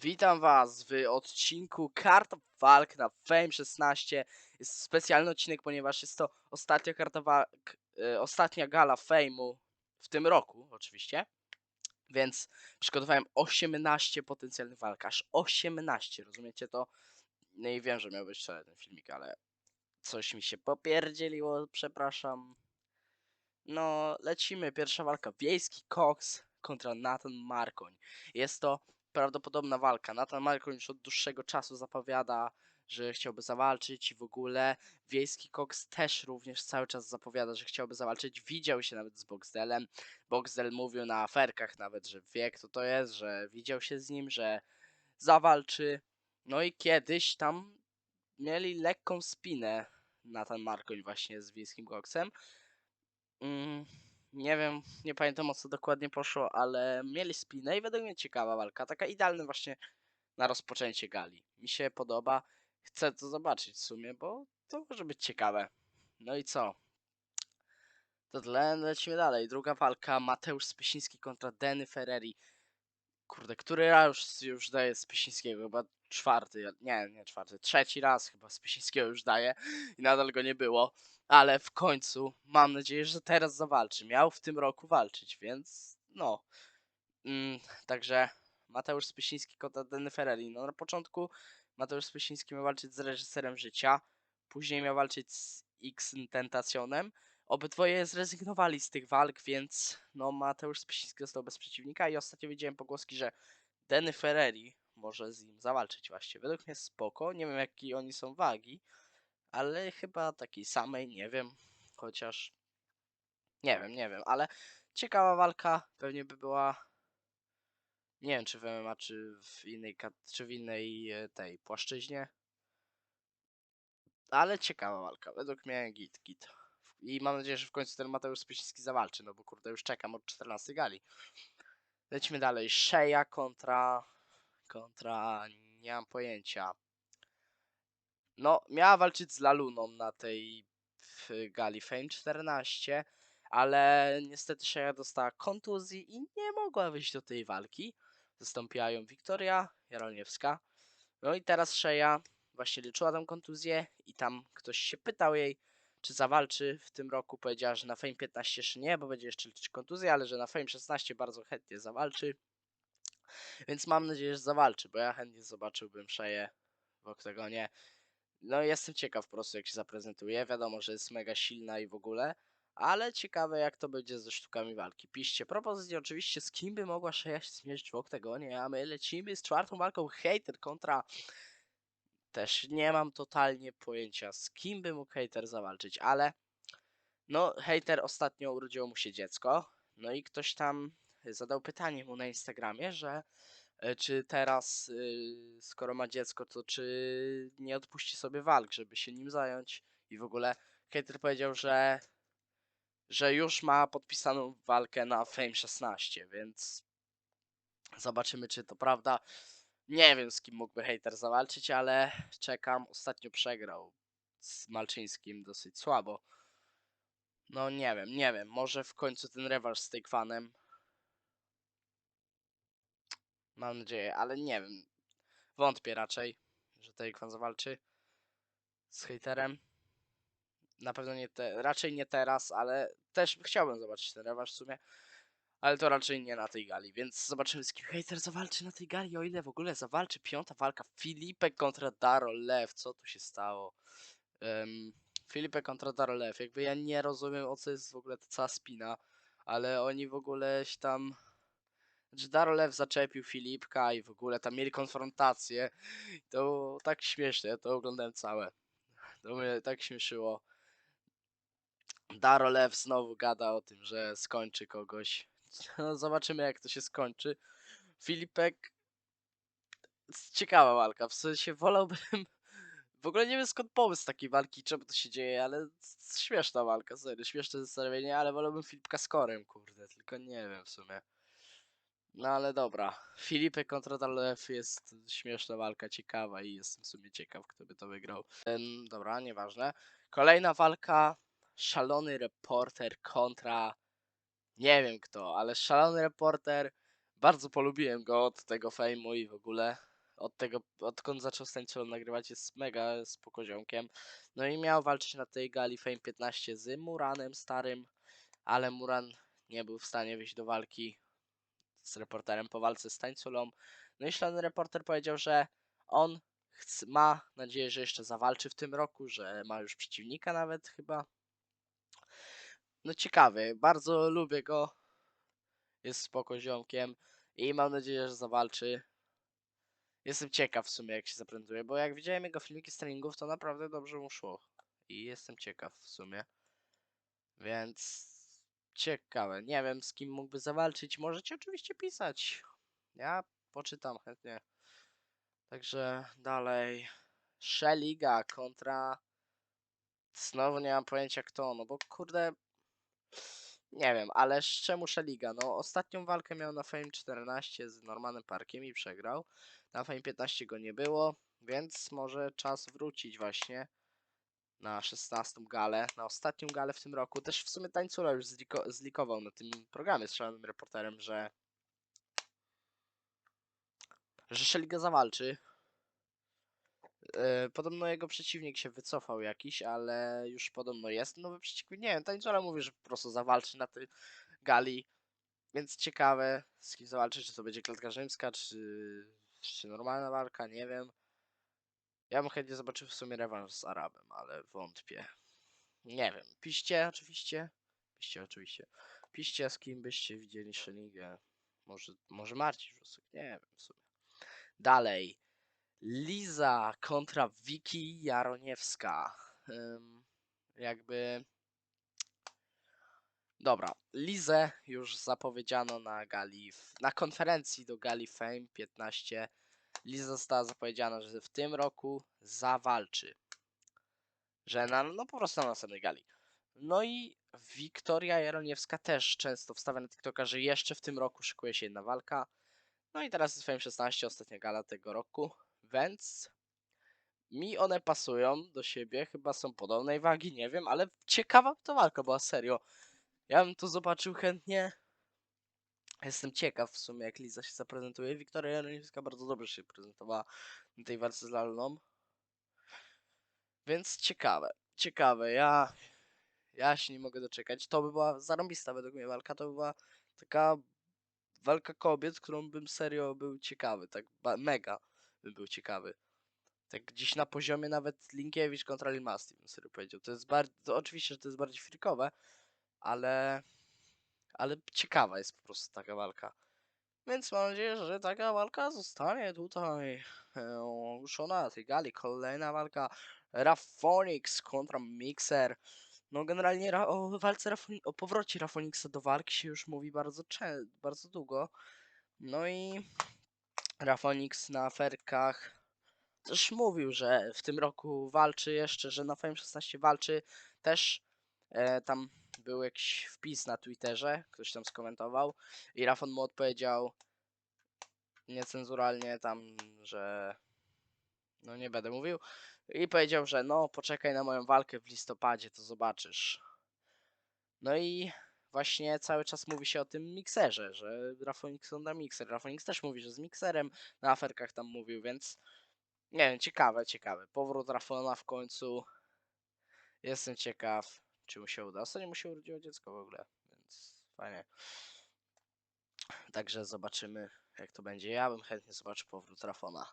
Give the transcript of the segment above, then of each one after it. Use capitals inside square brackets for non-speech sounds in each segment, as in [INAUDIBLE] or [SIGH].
Witam Was w odcinku Karta Walk na Fame 16. Jest specjalny odcinek, ponieważ jest to ostatnia karta walk, e, ostatnia gala Fame'u w tym roku, oczywiście. Więc przygotowałem 18 potencjalnych walk, aż 18, rozumiecie to? No i wiem, że miał być wczoraj ten filmik, ale coś mi się popierdzieliło, przepraszam. No, lecimy. Pierwsza walka. Wiejski Cox kontra Nathan Markoń. Jest to prawdopodobna walka. Nathan Markoń już od dłuższego czasu zapowiada, że chciałby zawalczyć i w ogóle Wiejski Cox też również cały czas zapowiada, że chciałby zawalczyć. Widział się nawet z Boxdelem. Boxdel mówił na aferkach nawet, że wie kto to jest, że widział się z nim, że zawalczy. No i kiedyś tam mieli lekką spinę Nathan Markoń właśnie z Wiejskim Coxem. Mm, nie wiem, nie pamiętam o co dokładnie poszło, ale mieli spinę i według mnie ciekawa walka. Taka idealna właśnie na rozpoczęcie gali. Mi się podoba. Chcę to zobaczyć w sumie, bo to może być ciekawe. No i co? To tyle, lecimy dalej. Druga walka Mateusz Spysiński kontra Denny Ferreri. Kurde, który raz już, daje Spysińskiego? Chyba czwarty, nie, nie czwarty, trzeci raz chyba Spysińskiego już daje i nadal go nie było ale w końcu mam nadzieję, że teraz zawalczy. Miał w tym roku walczyć, więc no. Mm, także Mateusz Spysiński kontra Denny Ferrari. No na początku Mateusz Spysiński miał walczyć z reżyserem życia, później miał walczyć z X Tentacionem. Obydwoje zrezygnowali z tych walk, więc no Mateusz Spysiński został bez przeciwnika i ostatnio widziałem pogłoski, że Denny Ferrari może z nim zawalczyć właśnie. Według mnie spoko, nie wiem jakie oni są wagi, ale chyba takiej samej, nie wiem, chociaż nie wiem, nie wiem, ale ciekawa walka pewnie by była nie wiem czy w MMA, czy w innej, czy w innej e, tej płaszczyźnie, ale ciekawa walka, według mnie git, git. I mam nadzieję, że w końcu ten Mateusz Spysiński zawalczy, no bo kurde już czekam od 14 gali. Lecimy dalej, Sheja kontra, kontra, nie mam pojęcia. No, miała walczyć z Laluną na tej gali Fame 14, ale niestety Shea dostała kontuzji i nie mogła wyjść do tej walki. Zastąpiła ją Wiktoria Jaroniewska. No i teraz Shea właśnie liczyła tam kontuzję i tam ktoś się pytał jej, czy zawalczy w tym roku. Powiedziała, że na Fame 15 jeszcze nie, bo będzie jeszcze liczyć kontuzję, ale że na Fame 16 bardzo chętnie zawalczy. Więc mam nadzieję, że zawalczy, bo ja chętnie zobaczyłbym Sheę w oktagonie. No jestem ciekaw po prostu jak się zaprezentuje. Wiadomo, że jest mega silna i w ogóle. Ale ciekawe jak to będzie ze sztukami walki. Piszcie propozycje oczywiście z kim by mogła Szeja się zmierzyć w oktagonie, a my lecimy z czwartą walką Hater kontra... Też nie mam totalnie pojęcia z kim by mógł Hater zawalczyć, ale... No, Hater ostatnio urodziło mu się dziecko. No i ktoś tam zadał pytanie mu na Instagramie, że E, czy teraz, y, skoro ma dziecko, to czy nie odpuści sobie walk, żeby się nim zająć? I w ogóle Hater powiedział, że, że już ma podpisaną walkę na Fame 16, więc zobaczymy, czy to prawda. Nie wiem, z kim mógłby Hater zawalczyć, ale czekam. Ostatnio przegrał z Malczyńskim dosyć słabo. No nie wiem, nie wiem. Może w końcu ten rewanż z Takefanem Mam nadzieję, ale nie wiem. Wątpię raczej, że Taekwondo zawalczy z haterem. Na pewno nie te, raczej nie teraz, ale też chciałbym zobaczyć ten rewanż w sumie. Ale to raczej nie na tej gali, więc zobaczymy z kim hater zawalczy na tej gali, o ile w ogóle zawalczy piąta walka Filipek kontra Darolew. Co tu się stało? Um, Filipek kontra Darolew. Jakby ja nie rozumiem o co jest w ogóle ta cała spina, ale oni w ogóle się tam że Darolew zaczepił Filipka i w ogóle tam mieli konfrontację. To tak śmieszne, to oglądałem całe. To mnie tak śmieszyło. Darolew znowu gada o tym, że skończy kogoś. [LAUGHS] No, zobaczymy jak to się skończy. Filipek... Ciekawa walka, w sensie wolałbym... [LAUGHS] W ogóle nie wiem skąd pomysł takiej walki, czemu to się dzieje, ale śmieszna walka, serio, śmieszne zestawienie, ale wolałbym Filipka z Korem, kurde, tylko nie wiem w sumie. No ale dobra. Filipy kontra Dalew jest śmieszna walka, ciekawa i jestem w sumie ciekaw, kto by to wygrał. Um, dobra, nieważne. Kolejna walka. Szalony reporter kontra... Nie wiem kto, ale szalony reporter Bardzo polubiłem go od tego fejmu i w ogóle od tego, odkąd zaczął z tańculą nagrywać jest mega spokoziomkiem. No i miał walczyć na tej gali Fame 15 z Muranem starym, ale Muran nie był w stanie wyjść do walki z reporterem po walce z tańculą. No i szalony reporter powiedział, że on chc- ma nadzieję, że jeszcze zawalczy w tym roku, że ma już przeciwnika nawet chyba. No ciekawy, bardzo lubię go. Jest spoko ziomkiem i mam nadzieję, że zawalczy. Jestem ciekaw w sumie jak się zaprezentuje, bo jak widziałem jego filmiki z treningów, to naprawdę dobrze mu szło. I jestem ciekaw w sumie. Więc ciekawe. Nie wiem z kim mógłby zawalczyć. Możecie oczywiście pisać. Ja poczytam chętnie. Także dalej. Szeliga kontra. Znowu nie mam pojęcia kto, no bo kurde. Nie wiem, ale czemu Szeliga? No ostatnią walkę miał na Fame 14 z Normanem Parkiem i przegrał. Na Fame 15 go nie było, więc może czas wrócić właśnie na 16 galę, na ostatnią galę w tym roku. Też w sumie Tańcula już zliko- zlikował na tym programie z szalonym reporterem, że że Szeliga zawalczy. E, Podobno jego przeciwnik się wycofał jakiś, ale już podobno jest nowy przeciwnik. Nie wiem, Tańcula mówi, że po prostu zawalczy na tej gali. Więc ciekawe, z kim zawalczy, czy to będzie klatka rzymska, czy, czy normalna walka, nie wiem. Ja bym chętnie zobaczył w sumie rewanż z Arabem, ale wątpię. Nie wiem. Piście oczywiście. Piście oczywiście. Piście z kim byście widzieli Szenigę. Może, może Marcin Wrzosek, nie wiem w sumie. Dalej. Liza kontra Wiki Jaroniewska. Jakby... Dobra, Lizę już zapowiedziano na gali, na konferencji do gali Fame 15. Liza została zapowiedziana, że w tym roku zawalczy. Że na, no po prostu na następnej gali. No i Wiktoria Jaroniewska też często wstawia na TikToka, że jeszcze w tym roku szykuje się jedna walka. No i teraz jest Fame 16, ostatnia gala tego roku, więc mi one pasują do siebie, chyba są podobnej wagi, nie wiem, ale ciekawa to walka była, serio. Ja bym to zobaczył chętnie. Jestem ciekaw w sumie, jak Liza się zaprezentuje. Wiktoria Jaroniewska bardzo dobrze się prezentowała na tej walce z Lalną. Więc ciekawe, ciekawe. Ja, ja się nie mogę doczekać. To by była zarąbista według mnie walka. To by była taka walka kobiet, którą bym serio był ciekawy. Tak mega bym był ciekawy. Tak gdzieś na poziomie nawet Linkiewicz kontra Limasti bym serio powiedział. To jest bardzo, oczywiście, że to jest bardziej frikowe, ale ale ciekawa jest po prostu taka walka. Więc mam nadzieję, że taka walka zostanie tutaj e, ogłoszona na tej gali. Kolejna walka Rafonix kontra Mixer. No generalnie ra- o walce o powrocie Rafonixa do walki się już mówi bardzo bardzo długo. No i Rafonix na aferkach też mówił, że w tym roku walczy jeszcze, że na Fame 16 walczy. Też e, tam był jakiś wpis na Twitterze, ktoś tam skomentował i Rafon mu odpowiedział niecenzuralnie tam, że no nie będę mówił i powiedział, że no poczekaj na moją walkę w listopadzie, to zobaczysz. No i właśnie cały czas mówi się o tym mikserze, że Rafonix on da mikser. Rafonix też mówi, że z mikserem na aferkach tam mówił, więc nie wiem, ciekawe, ciekawe. Powrót Rafona w końcu. Jestem ciekaw, czy mu się uda. Ostatnio mu się urodziło dziecko w ogóle, więc fajnie. Także zobaczymy, jak to będzie. Ja bym chętnie zobaczył powrót Rafona.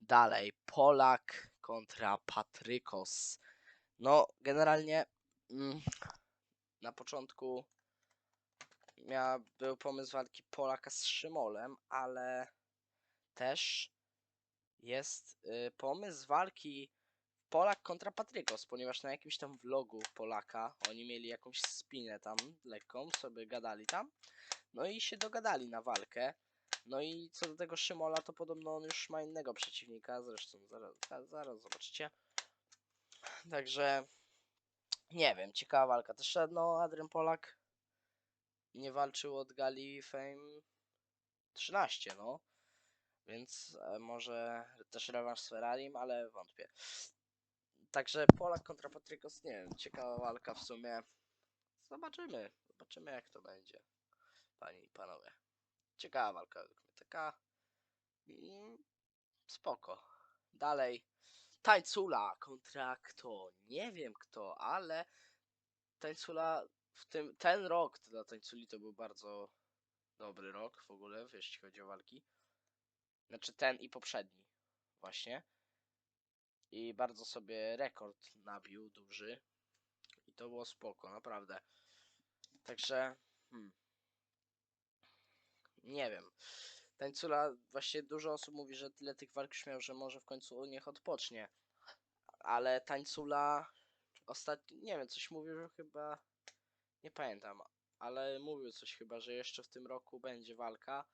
Dalej, Polak kontra Patrykos. No, generalnie mm, na początku mia, był pomysł walki Polaka z Szymolem, ale też jest y, pomysł walki Polak kontra Patrykos, ponieważ na jakimś tam vlogu Polaka oni mieli jakąś spinę tam lekką, sobie gadali tam, no i się dogadali na walkę. No i co do tego Szymola, to podobno on już ma innego przeciwnika, zresztą zaraz, zaraz, zobaczycie. Także nie wiem, ciekawa walka. Też no Adrian Polak nie walczył od gali Fame 13, no. Więc e, może też rewanż z Ferrarim, ale wątpię. Także Polak kontra Patrykos, nie wiem, ciekawa walka w sumie. Zobaczymy, zobaczymy jak to będzie, panie i panowie. ciekawa walka taka mm, spoko. Dalej, Tańcula kontra kto? Nie wiem kto, ale Tańcula w tym, ten rok dla Tańculi to był bardzo dobry rok w ogóle, jeśli chodzi o walki. Znaczy ten i poprzedni właśnie. I bardzo sobie rekord nabił duży. I to było spoko, naprawdę. Także, hmm. Nie wiem. Tańcula, właśnie dużo osób mówi, że tyle tych walk już miał, że może w końcu niech odpocznie. Ale Tańcula ostatnio, nie wiem, coś mówił, chyba, nie pamiętam, ale mówił coś chyba, że jeszcze w tym roku będzie walka.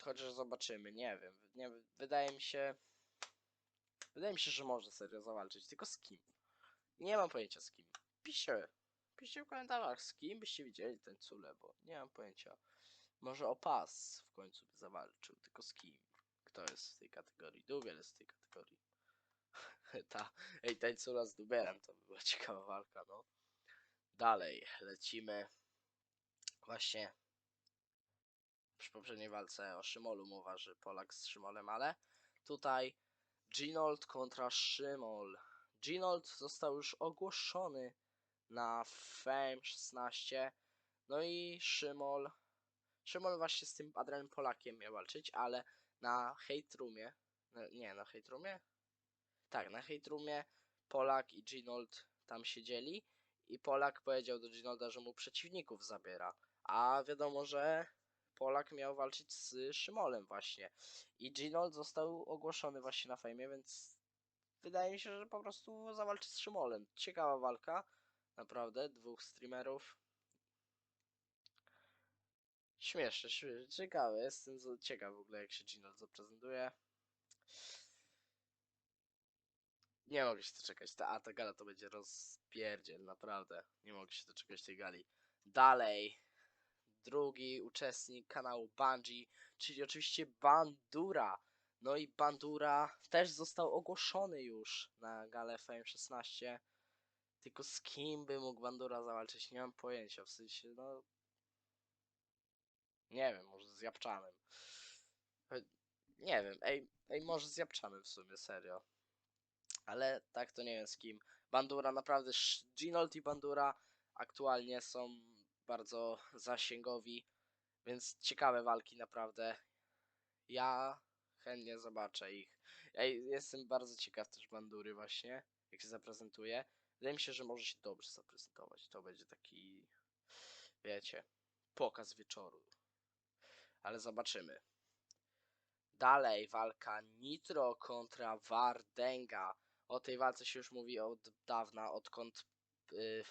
Chociaż zobaczymy, nie wiem. Nie, wydaje mi się, wydaje mi się, że może serio zawalczyć, tylko z kim? Nie mam pojęcia z kim. Piszcie, piszcie w komentarzach z kim byście widzieli Tańculę, bo nie mam pojęcia. Może o pas w końcu by zawalczył, tylko z kim? Kto jest w tej kategorii? Dubiel jest w tej kategorii. [LAUGHS] Ta, ej, tańcula z Dubelem, to by była [LAUGHS] ciekawa walka, no. Dalej, lecimy. Właśnie przy poprzedniej walce o Szymolu mowa, że Polak z Szymolem, ale tutaj Ginold kontra Szymol. Ginold został już ogłoszony na Fame 16, no i Szymol Szymon właśnie z tym Adrianem Polakiem miał walczyć, ale na Hate Roomie, nie, na Hate Roomie? Tak, na Hate Roomie Polak i Ginold tam siedzieli i Polak powiedział do Ginolda, że mu przeciwników zabiera, a wiadomo, że Polak miał walczyć z Szymolem właśnie i Ginold został ogłoszony właśnie na fejmie, więc wydaje mi się, że po prostu zawalczy z Szymolem. Ciekawa walka, naprawdę, dwóch streamerów, Śmieszne, śmie- ciekawe, jestem ciekaw w ogóle jak się Ginold zaprezentuje. Nie mogę się doczekać, ta, a ta gala to będzie rozpierdziel, naprawdę. Nie mogę się doczekać tej gali. Dalej, drugi uczestnik kanału Bungie, czyli oczywiście Bandura. No i Bandura też został ogłoszony już na galę Fame 16. Tylko z kim by mógł Bandura zawalczyć? Nie mam pojęcia, w sensie, no nie wiem, może z Japczanem. Nie wiem, ej, ej, może z Japczanem w sumie, serio. Ale tak to nie wiem z kim. Bandura naprawdę, sz- Ginold i Bandura aktualnie są bardzo zasięgowi, więc ciekawe walki naprawdę. Ja chętnie zobaczę ich. Ej, jestem bardzo ciekaw też Bandury właśnie, jak się zaprezentuje. Wydaje mi się, że może się dobrze zaprezentować. To będzie taki, wiecie, pokaz wieczoru ale zobaczymy. Dalej walka Nitro kontra Wardenga. O tej walce się już mówi od dawna, odkąd yy,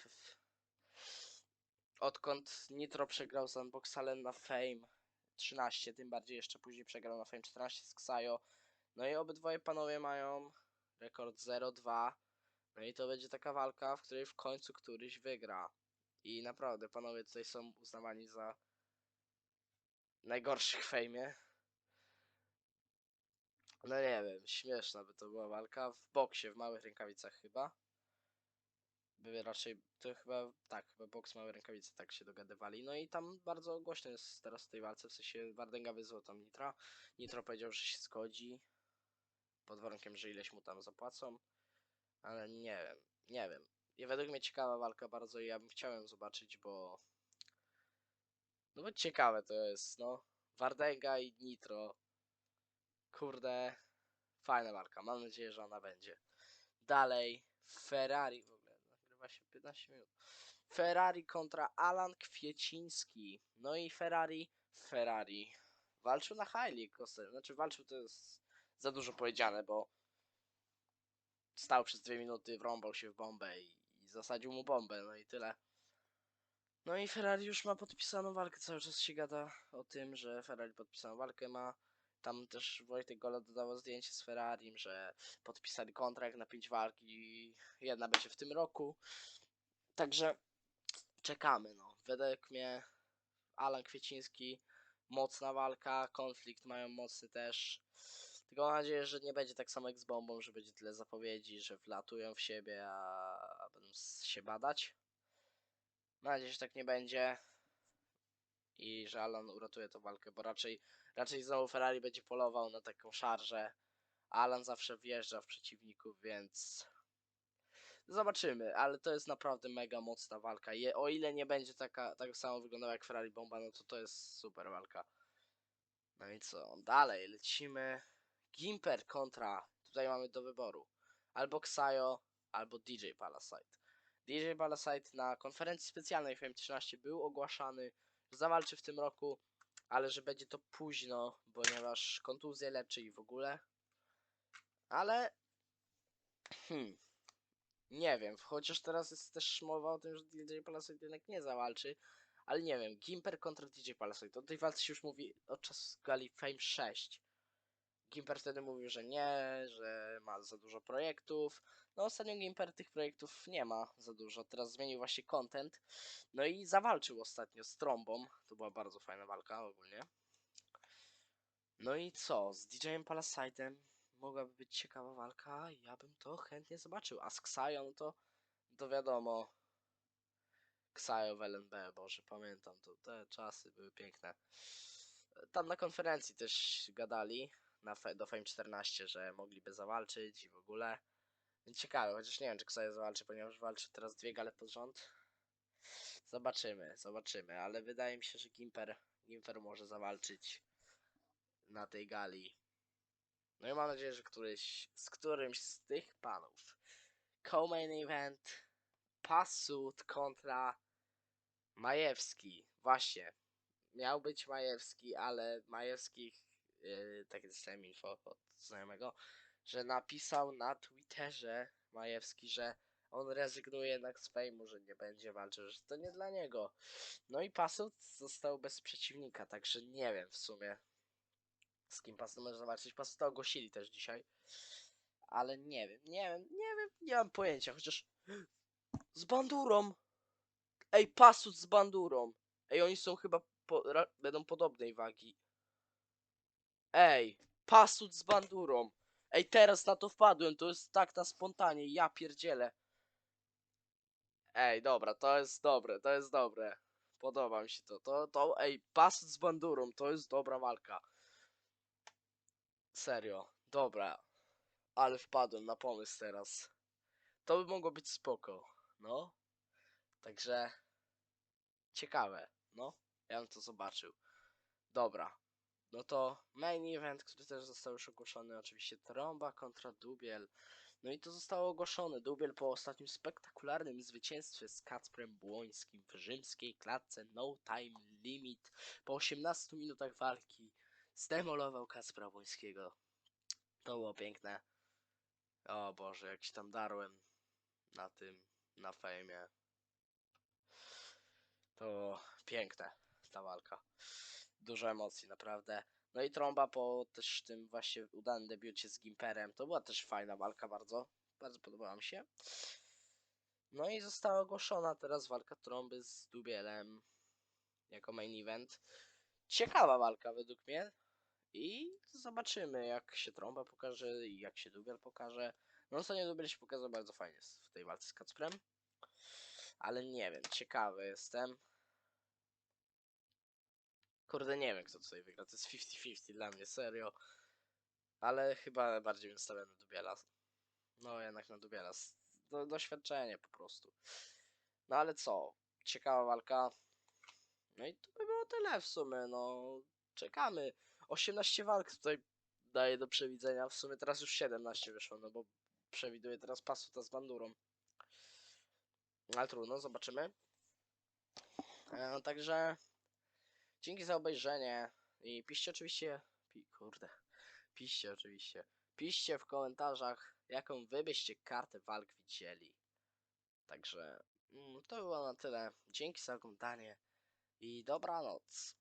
odkąd Nitro przegrał z Unboxalem na Fame 13, tym bardziej jeszcze później przegrał na Fame 14 z Xayo. No i obydwoje panowie mają rekord 0-2. No i to będzie taka walka, w której w końcu któryś wygra. I naprawdę panowie tutaj są uznawani za najgorszych w fejmie. No nie wiem, śmieszna by to była walka. W boksie, w małych rękawicach chyba. By raczej, to chyba, tak, chyba boks, małe rękawice, tak się dogadywali. No i tam bardzo głośno jest teraz w tej walce, w sensie Wardenga wyzwał tam Nitra. Nitro powiedział, że się zgodzi. Pod warunkiem, że ileś mu tam zapłacą. Ale nie wiem, nie wiem. I według mnie ciekawa walka bardzo i ja bym chciał ją zobaczyć, bo... No bo ciekawe to jest, no. Wardenga i Nitro. Kurde, fajna walka. Mam nadzieję, że ona będzie. Dalej, Ferrari w ogóle. Się 15 minut. Ferrari kontra Alan Kwieciński. No i Ferrari, Ferrari. Walczył na League. ostatnio. Znaczy walczył to jest za dużo powiedziane, bo stał przez dwie minuty, wrąbał się w bombę i, i zasadził mu bombę, no i tyle. No i Ferrari już ma podpisaną walkę, cały czas się gada o tym, że Ferrari podpisaną walkę ma. Tam też Wojtek Gola dodawał zdjęcie z Ferrari, że podpisali kontrakt na 5 walk i jedna będzie w tym roku. Także czekamy, no. Według mnie Alan Kwieciński, mocna walka, konflikt mają mocny też. Tylko mam nadzieję, że nie będzie tak samo jak z bombą, że będzie tyle zapowiedzi, że wlatują w siebie, a, będą się badać. Mam nadzieję, że tak nie będzie. I że Alan uratuje tę walkę, bo raczej, raczej znowu Ferrari będzie polował na taką szarżę. Alan zawsze wjeżdża w przeciwników, więc zobaczymy, ale to jest naprawdę mega mocna walka. Je, o ile nie będzie taka, tak samo wyglądała jak Ferrari Bomba, no to to jest super walka. No i co, dalej lecimy. Gimper kontra, tutaj mamy do wyboru, albo Xayo, albo DJ Palasite. DJ Palasite na konferencji specjalnej FM13 był ogłaszany, zawalczy w tym roku, ale że będzie to późno, ponieważ kontuzję leczy i w ogóle. Ale hmm, nie wiem, chociaż teraz jest też mowa o tym, że DJ Palasite jednak nie zawalczy, ale nie wiem, Gimper kontra DJ Palasite. O tej walce się już mówi od czasu gali Fame 6. Gimper wtedy mówił, że nie, że ma za dużo projektów. No ostatnio Gimper tych projektów nie ma za dużo. Teraz zmienił właśnie content. No i zawalczył ostatnio z Trombą. To była bardzo fajna walka ogólnie. No i co? Z DJ-em Palaside'em mogłaby być ciekawa walka. Ja bym to chętnie zobaczył. A z Xayo, to, to wiadomo. Xayo w LNB, Boże, pamiętam to. Te czasy były piękne. Tam na konferencji też gadali na do Fame 14, że mogliby zawalczyć i w ogóle. Ciekawe, chociaż nie wiem, czy Xayo zawalczy, ponieważ walczy teraz dwie gale pod rząd. Zobaczymy, zobaczymy, ale wydaje mi się, że Gimper, Gimper może zawalczyć na tej gali. No i mam nadzieję, że któryś, z którymś z tych panów. Co-main event Pasut kontra Majewski. Właśnie. Miał być Majewski, ale Majewski, yy, takie dostałem info od znajomego, że napisał na Twitterze Majewski, że on rezygnuje jednak z fejmu, że nie będzie walczył, że to nie dla niego. No i Pasut został bez przeciwnika, także nie wiem w sumie z kim Pasut może zawalczyć. Pasut to ogłosili też dzisiaj. Ale nie wiem, nie wiem, nie wiem, nie mam pojęcia, chociaż z bandurą. Ej, Pasut z bandurą. Ej, oni są chyba, po, ra, będą podobnej wagi. Ej, Pasut z bandurą. Ej, teraz na to wpadłem, to jest tak na spontanie, ja pierdzielę. Ej, dobra, to jest dobre, to jest dobre. Podoba mi się to, to, to, ej, Pasut z bandurą, to jest dobra walka. Serio, dobra. Ale wpadłem na pomysł teraz. To by mogło być spoko, no. Także ciekawe, no. Ja bym to zobaczył. Dobra. No to main event, który też został już ogłoszony, oczywiście Tromba kontra Dubiel. No i to zostało ogłoszone. Dubiel po ostatnim spektakularnym zwycięstwie z Kacprem Błońskim w rzymskiej klatce No Time Limit po 18 minutach walki zdemolował Kacpra Błońskiego. To było piękne. O Boże, jak się tam darłem na tym, na fejmie. To piękne ta walka. Dużo emocji, naprawdę. No i trąba po też tym właśnie udanym debiucie z Gimperem. To była też fajna walka bardzo. Bardzo podobała mi się. No i została ogłoszona teraz walka trąby z Dubielem jako main event. Ciekawa walka według mnie. I zobaczymy jak się trąba pokaże i jak się Dubiel pokaże. No ostatnio Dubiel się pokazał bardzo fajnie w tej walce z Kacprem. Ale nie wiem, ciekawy jestem. Kurde, nie wiem kto tutaj wygra. To jest 50-50 dla mnie, serio. Ale chyba bardziej bym stawiał na Dubiela. No jednak na Dubiela. Do, doświadczenie po prostu. No ale co? Ciekawa walka. No i to by było tyle w sumie, no. Czekamy. 18 walk tutaj daje do przewidzenia. W sumie teraz już 17 wyszło, no bo przewiduję teraz Pasuta z Bandurą. Ale trudno, zobaczymy. E, także dzięki za obejrzenie i piszcie oczywiście, pi, kurde, piszcie oczywiście, piszcie w komentarzach jaką wy byście kartę walk widzieli. Także mm, to było na tyle. Dzięki za oglądanie i dobranoc.